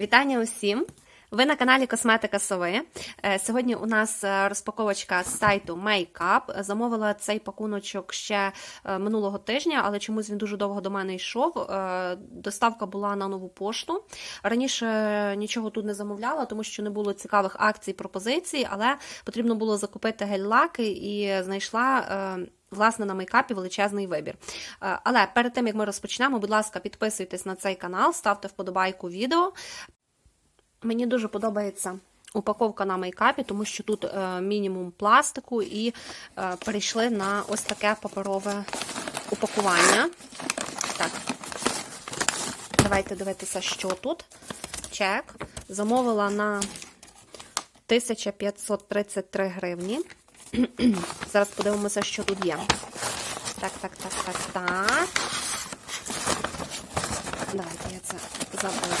Вітання усім! Ви на каналі Косметика Сови. Е, Сьогодні у нас е, розпаковочка з сайту Makeup. Замовила цей пакуночок ще е, минулого тижня, але чомусь він дуже довго до мене йшов. Доставка була на нову пошту. Раніше нічого тут не замовляла, тому що не було цікавих акцій, пропозицій, але потрібно було закупити гель-лаки і знайшла. Власне, на мейкапі величезний вибір. Але перед тим як ми розпочнемо, будь ласка, підписуйтесь на цей канал, ставте вподобайку відео. Мені дуже подобається упаковка на мейкапі, тому що тут е, мінімум пластику і е, перейшли на ось таке паперове упакування. Так, давайте дивитися, що тут. Чек. Замовила на 1533 гривні. Зараз подивимося, що тут є. Так, так, так, так, так. Давайте я це заберу.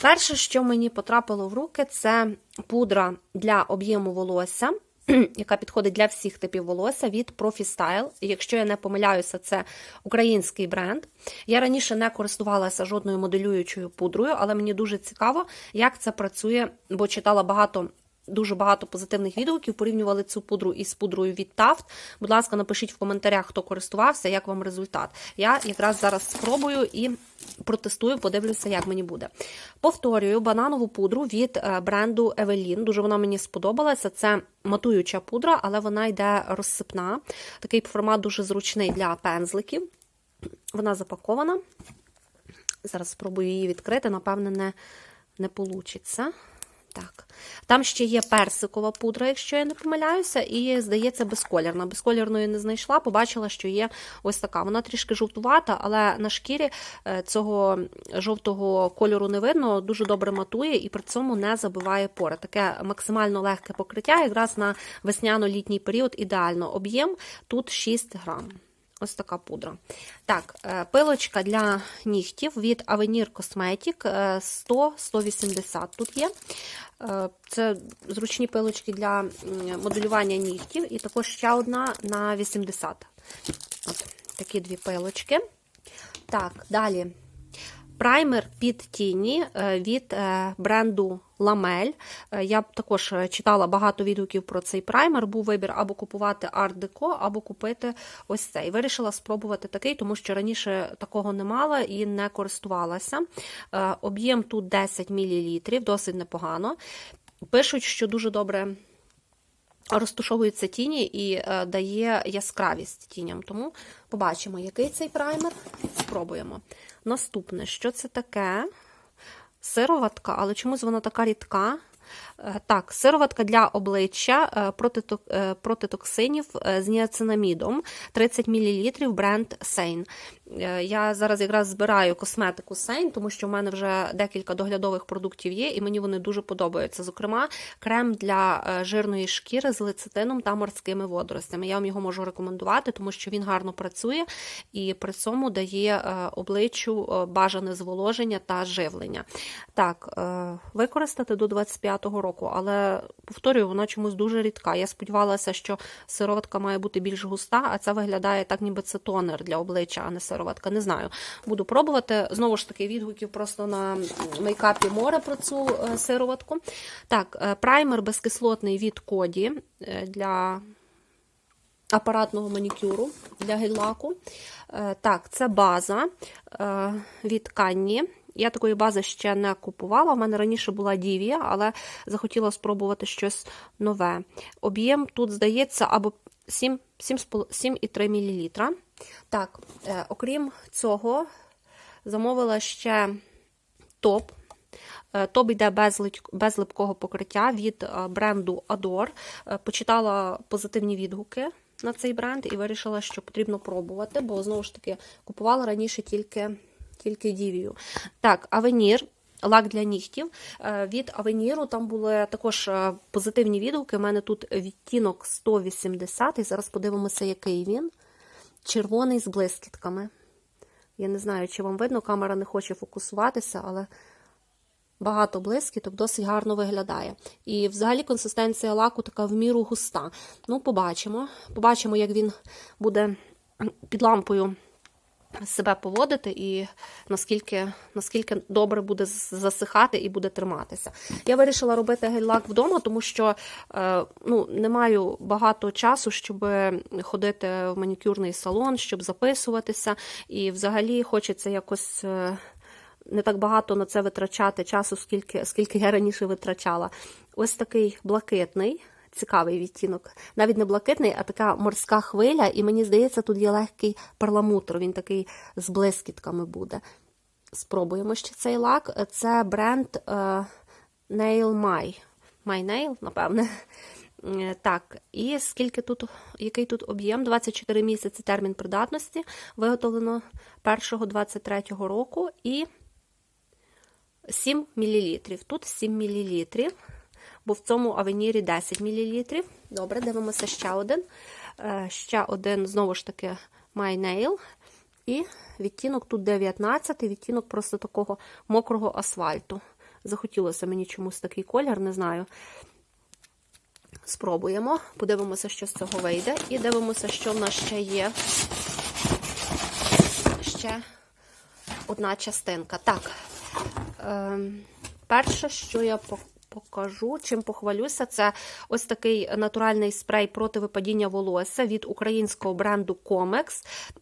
Перше, що мені потрапило в руки, це пудра для об'єму волосся, яка підходить для всіх типів волосся від Profistyle. Якщо я не помиляюся, це український бренд. Я раніше не користувалася жодною моделюючою пудрою, але мені дуже цікаво, як це працює, бо читала багато. Дуже багато позитивних відгуків порівнювали цю пудру із пудрою від Taft. Будь ласка, напишіть в коментарях, хто користувався, як вам результат. Я якраз зараз спробую і протестую, подивлюся, як мені буде. Повторюю бананову пудру від е, бренду Evelyn. Дуже вона мені сподобалася. Це матуюча пудра, але вона йде розсипна. Такий формат дуже зручний для пензликів. Вона запакована. Зараз спробую її відкрити, напевне, не, не получиться. Так. Там ще є персикова пудра, якщо я не помиляюся, і, здається, безколірна. Безколірної не знайшла, побачила, що є ось така. Вона трішки жовтувата, але на шкірі е, цього жовтого кольору не видно, дуже добре матує і при цьому не забиває пори. Таке максимально легке покриття, якраз на весняно-літній період ідеально. Об'єм тут 6 грам. Ось така пудра. Так, е, пилочка для нігтів від Avenir Cosmetic 100-180 тут є. Е, Це зручні пилочки для моделювання нігтів, і також ще одна на 80. От такі дві пилочки. Так, далі. Праймер під тіні е, від е, бренду Ламель. Я також читала багато відгуків про цей праймер. Був вибір або купувати Art Deco, або купити ось цей. Вирішила спробувати такий, тому що раніше такого не мала і не користувалася. Е, Об'єм тут 10 мл, досить непогано. Пишуть, що дуже добре. Розтушовуються тіні і е, дає яскравість тіням. Тому побачимо, який цей праймер. Спробуємо. Наступне, що це таке? Сироватка, але чомусь вона така рідка. Е, Так, сироватка для обличчя протитоксинів е, е, з ніацинамідом 30 мл бренд Сейн. Я зараз якраз збираю косметику Сейн, тому що в мене вже декілька доглядових продуктів є, і мені вони дуже подобаються. Зокрема, крем для е, жирної шкіри з лецитином та морськими водоростями. Я вам його можу рекомендувати, тому що він гарно працює і при цьому дає е, обличчю е, бажане зволоження та живлення. Так, е, використати до 25-го року, але повторюю, вона чомусь дуже рідка. Я сподівалася, що сироватка має бути більш густа, а це виглядає так, ніби це тонер для обличчя, а не сироватка. Не знаю. Буду пробувати. Знову ж таки, відгуків просто на мейкапі море про цю е, сироватку. Так, е, праймер безкислотний від Коді е, для апаратного манікюру для гель-лаку. Так, це база від Канні. Я такої бази ще не купувала. У мене раніше була Дівія, але захотіла спробувати щось нове. Об'єм тут, здається, або 7, 7,3 мл. Так, е, окрім цього, замовила ще топ. Е, Топ йде без, без липкого покриття від е, бренду Adore. Е, Почитала позитивні відгуки на цей бренд і вирішила, що потрібно пробувати, бо знову ж таки купувала раніше тільки, тільки Дівію. Так, Авенір. Лак для нігтів. Від Авеніру там були також позитивні відгуки. У мене тут відтінок 180, і зараз подивимося, який він. Червоний з блискітками. Я не знаю, чи вам видно, камера не хоче фокусуватися, але багато блискіток, досить гарно виглядає. І взагалі консистенція лаку така в міру густа. Ну, побачимо. Побачимо, як він буде під лампою себе поводити і наскільки, наскільки добре буде засихати і буде триматися. Я вирішила робити гель-лак вдома, тому що е, ну, не маю багато часу, щоб ходити в манікюрний салон, щоб записуватися. І взагалі хочеться якось. е, Не так багато на це витрачати часу, скільки, скільки я раніше витрачала. Ось такий блакитний, цікавий відтінок. Навіть не блакитний, а така морська хвиля. І мені здається, тут є легкий перламутр. Він такий з блискітками буде. Спробуємо ще цей лак. Це бренд е, Nail My. My Nail, напевне. Е, Так, і скільки тут, який тут об'єм? 24 місяці термін придатності, виготовлено 1-23 року і 7 мл. Тут 7 мл, бо в цьому авенірі 10 мл. Добре, дивимося ще один. Е, Ще один, знову ж таки, My Nail. І відтінок тут 19, відтінок просто такого мокрого асфальту. Захотілося мені чомусь такий колір, не знаю. Спробуємо, подивимося, що з цього вийде. І дивимося, що в нас ще є. Ще одна частинка. Так, ем, перше, що я покажу, чим похвалюся, це ось такий натуральний спрей проти випадіння волосся від українського бренду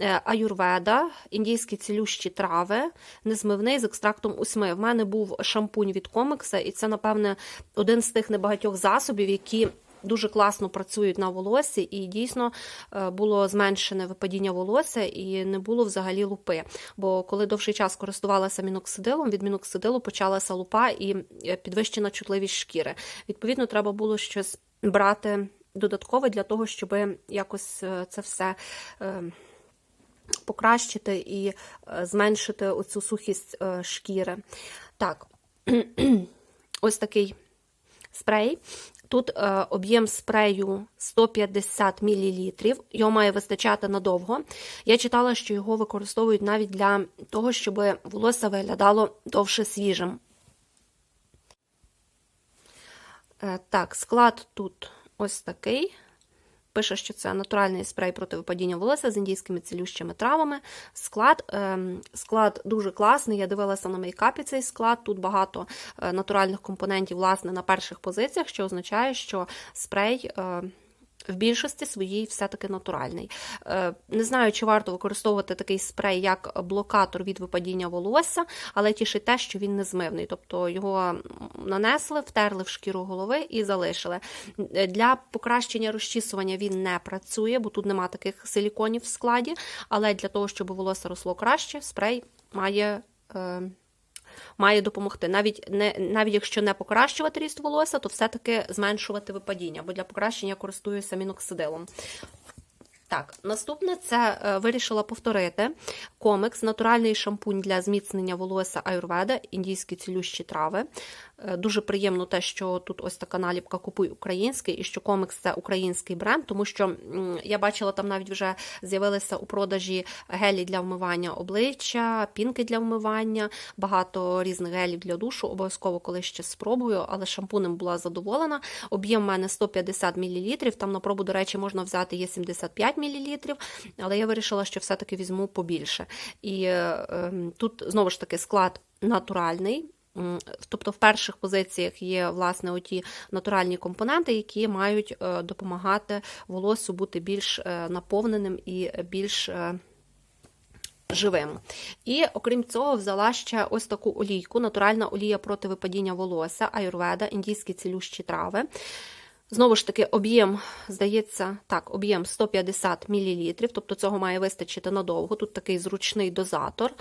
е, Аюрведа, індійські цілющі трави, незмивний з екстрактом усьми. В мене був шампунь від Комекса, і це, напевне, один з тих небагатьох засобів, які дуже класно працюють на волоссі, і дійсно е, було зменшене випадіння волосся і не було взагалі лупи. Бо коли довший час користувалася міноксидилом, від міноксидилу почалася лупа і е, підвищена чутливість шкіри. Відповідно, треба було щось брати додаткове для того, щоб якось е, це все. Покращити і зменшити оцю сухість шкіри. Так, ось такий спрей. Тут е, об'єм спрею 150 мл. Його має вистачати надовго. Я читала, що його використовують навіть для того, щоб волосся виглядало довше свіжим. Е, так, склад тут ось такий. Пише, що це натуральний спрей проти випадіння волосся з індійськими цілющими травами. Склад ем, склад дуже класний. Я дивилася на мейкапі цей склад. Тут багато е, натуральних компонентів, власне, на перших позиціях, що означає, що спрей. В більшості своїй все-таки натуральний. Е, Не знаю, чи варто використовувати такий спрей як блокатор від випадіння волосся, але тішить те, що він не змивний. Тобто його нанесли, втерли в шкіру голови і залишили. Е, Для покращення розчісування він не працює, бо тут нема таких силіконів в складі. Але для того, щоб волосся росло краще, спрей має. е, Має допомогти. Навіть не навіть якщо не покращувати ріст волосся, то все-таки зменшувати випадіння, бо для покращення я користуюся міноксидилом. Так, наступне це е, вирішила повторити комекс, натуральний шампунь для зміцнення волосся Аюрведа, індійські цілющі трави. Е, Дуже приємно те, що тут ось така наліпка Купуй український і що комекс це український бренд, тому що я бачила, там навіть вже з'явилися у продажі гелі для вмивання обличчя, пінки для вмивання, багато різних гелів для душу. Обов'язково колись ще спробую, але шампунем була задоволена. Об'єм в мене 150 мл. Там на пробу, до речі, можна взяти є 75 мл, але я вирішила, що все-таки візьму побільше. І е, ем, тут знову ж таки склад натуральний. Тобто в перших позиціях є власне оті натуральні компоненти, які мають е, допомагати волосю бути більш е, наповненим і більш е, живим. І окрім цього, взяла ще ось таку олійку, натуральна олія проти випадіння волосся, аюрведа, індійські цілющі трави. Знову ж таки, об'єм, здається, так, об'єм 150 мл, тобто цього має вистачити надовго. Тут такий зручний дозатор.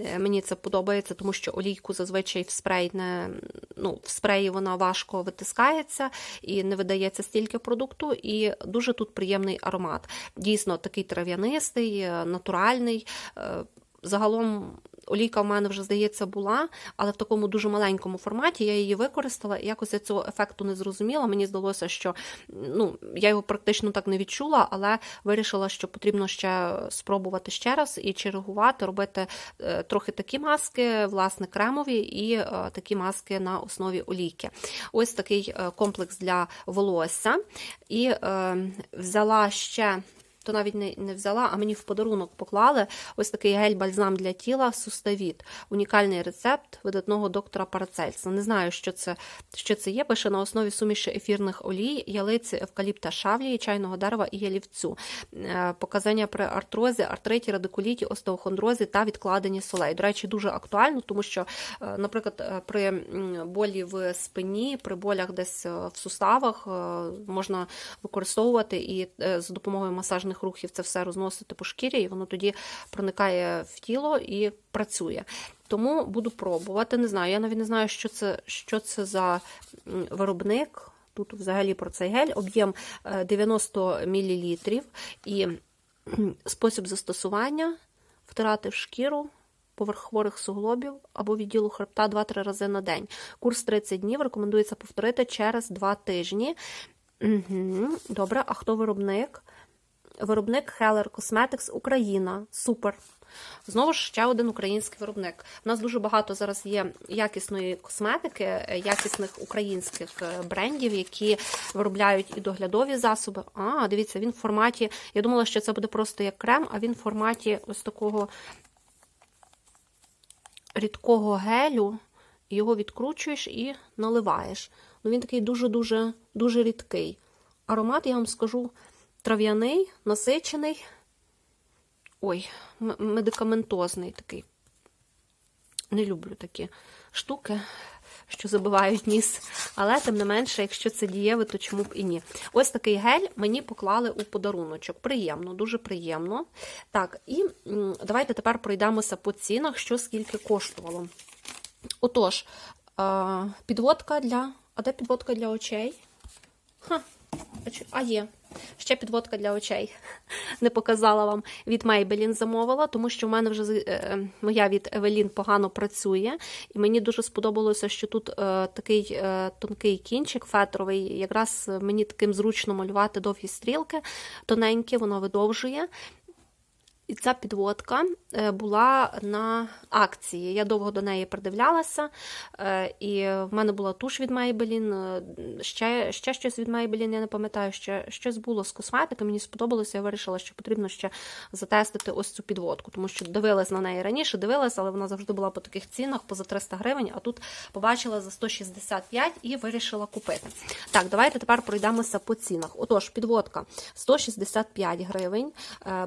Е, Мені це подобається, тому що олійку зазвичай в спрей не, ну, в спреї вона важко витискається і не видається стільки продукту, і дуже тут приємний аромат. Дійсно, такий трав'янистий, е, натуральний. Е, Загалом олійка в мене вже, здається, була, але в такому дуже маленькому форматі я її використала, і якось я цього ефекту не зрозуміла. Мені здалося, що ну, я його практично так не відчула, але вирішила, що потрібно ще спробувати ще раз і чергувати, робити е, трохи такі маски, власне, кремові, і е, такі маски на основі олійки. Ось такий е, комплекс для волосся. І е, взяла ще то навіть не, не взяла, а мені в подарунок поклали ось такий гель-бальзам для тіла Суставіт. Унікальний рецепт видатного доктора Парацельса. Не знаю, що це, що це є. Пише на основі суміші ефірних олій, ялиці, евкаліпта шавлії, чайного дерева і ялівцю. Е, Показання при артрозі, артриті, радикуліті, остеохондрозі та відкладенні солей. До речі, дуже актуально, тому що, е, наприклад, е, при болі в спині, при болях десь в суставах можна використовувати і за допомогою масажних рухів це все розносити по шкірі, і воно тоді проникає в тіло і працює. Тому буду пробувати. Не знаю, я навіть не знаю, що це, що це за виробник. Тут взагалі про цей гель, об'єм е, 90 мл і спосіб застосування втирати в шкіру поверх хворих суглобів або відділу хребта 2-3 рази на день. Курс 30 днів рекомендується повторити через 2 тижні. Добре, а хто виробник? Виробник Heller Cosmetics Україна. Супер. Знову ж ще один український виробник. У нас дуже багато зараз є якісної косметики, е, якісних українських е, брендів, які виробляють і доглядові засоби. А, дивіться, він в форматі. Я думала, що це буде просто як крем, а він в форматі ось такого рідкого гелю. Його відкручуєш і наливаєш. Ну, він такий дуже-дуже дуже рідкий. Аромат, я вам скажу, трав'яний, насичений. Ой, медикаментозний такий. Не люблю такі штуки, що забивають ніс. Але, тим не менше, якщо це дієве, то чому б і ні. Ось такий гель мені поклали у подаруночок. Приємно, дуже приємно. Так, і давайте тепер пройдемося по цінах, що скільки коштувало. Отож, е, підводка для. А де підводка для очей? Ха, а є. Ще підводка для очей. Не показала вам. Від Maybelline замовила, тому що в мене вже е, е, моя від Evelyn погано працює. І мені дуже сподобалося, що тут е, такий тонкий кінчик фетровий. Якраз мені таким зручно малювати довгі стрілки, тоненькі, воно видовжує. І ця підводка е, була на акції. Я довго до неї придивлялася, е, і в мене була туш від Maybelline, е, ще, ще щось від Maybelline, я не пам'ятаю, ще щось було з косметики. Мені сподобалося, я вирішила, що потрібно ще затестити ось цю підводку, тому що дивилась на неї раніше, дивилась, але вона завжди була по таких цінах, поза 300 гривень, а тут побачила за 165 і вирішила купити. Так, давайте тепер пройдемося по цінах. Отож, підводка 165 гривень,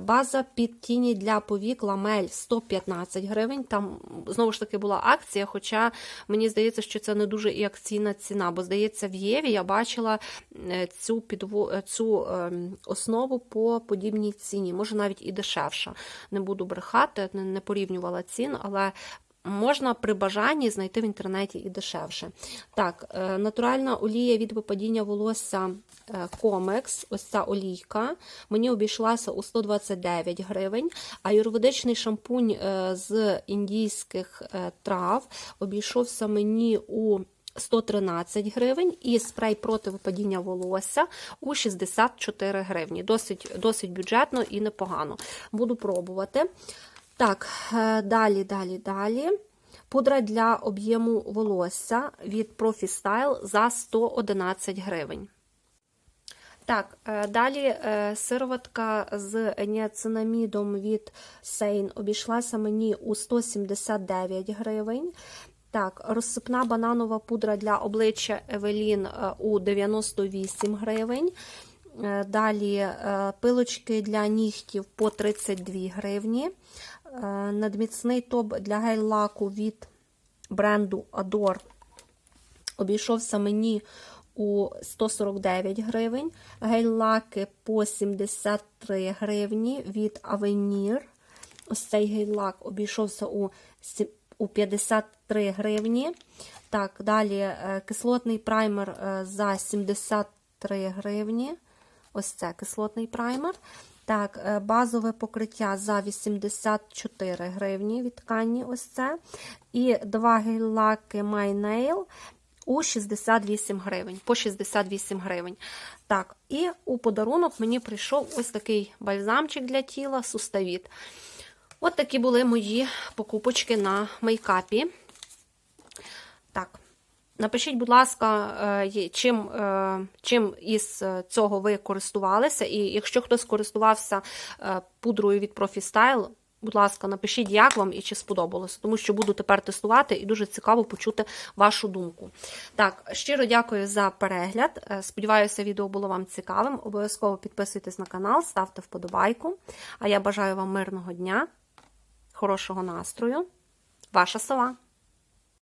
база під тіні для повік ламель 115 гривень. Там знову ж таки була акція, хоча мені здається, що це не дуже і акційна ціна, бо здається, в Єві я бачила е, цю підво... цю ем, основу по подібній ціні, може навіть і дешевша. Не буду брехати, не порівнювала цін, але. Можна при бажанні знайти в інтернеті і дешевше. Так, е, натуральна олія від випадіння волосся Комекс, ось ця олійка, мені обійшлася у 129 гривень, а юрведичний шампунь е, з індійських е, трав обійшовся мені у 113 гривень і спрей проти випадіння волосся у 64 гривні. Досить, досить бюджетно і непогано. Буду пробувати. Так, е, далі, далі, далі. Пудра для об'єму волосся від Profi Style за 111 гривень. Так, е, далі е, сироватка з ніацинамідом від Сейн обійшлася мені у 179 гривень. Так, розсипна бананова пудра для обличчя Евелін у 98 гривень. Далі пилочки для нігтів по 32 гривні. Е, Надміцний топ для гель-лаку від бренду Adore обійшовся мені у 149 гривень. Гель-лаки по 73 гривні від Avenir. Ось цей гель-лак обійшовся у у 53 гривні. Так, далі е, кислотний праймер е, за 73 гривні. Ось це кислотний праймер. Так, е, базове покриття за 84 гривні від ткані. Ось це. І два гель-лаки My Nail у 68 гривень. По 68 гривень. Так, і у подарунок мені прийшов ось такий бальзамчик для тіла Суставіт. От такі були мої покупочки на мейкапі. Так, Напишіть, будь ласка, е, чим, е, чим із е, цього ви користувалися, і якщо хтось користувався пудрою від ProfiStyle, будь ласка, напишіть, як вам і чи сподобалося, тому що буду тепер тестувати і дуже цікаво почути вашу думку. Так, щиро дякую за перегляд. Сподіваюся, відео було вам цікавим. Обов'язково підписуйтесь на канал, ставте вподобайку. А я бажаю вам мирного дня, хорошого настрою. Ваша сова.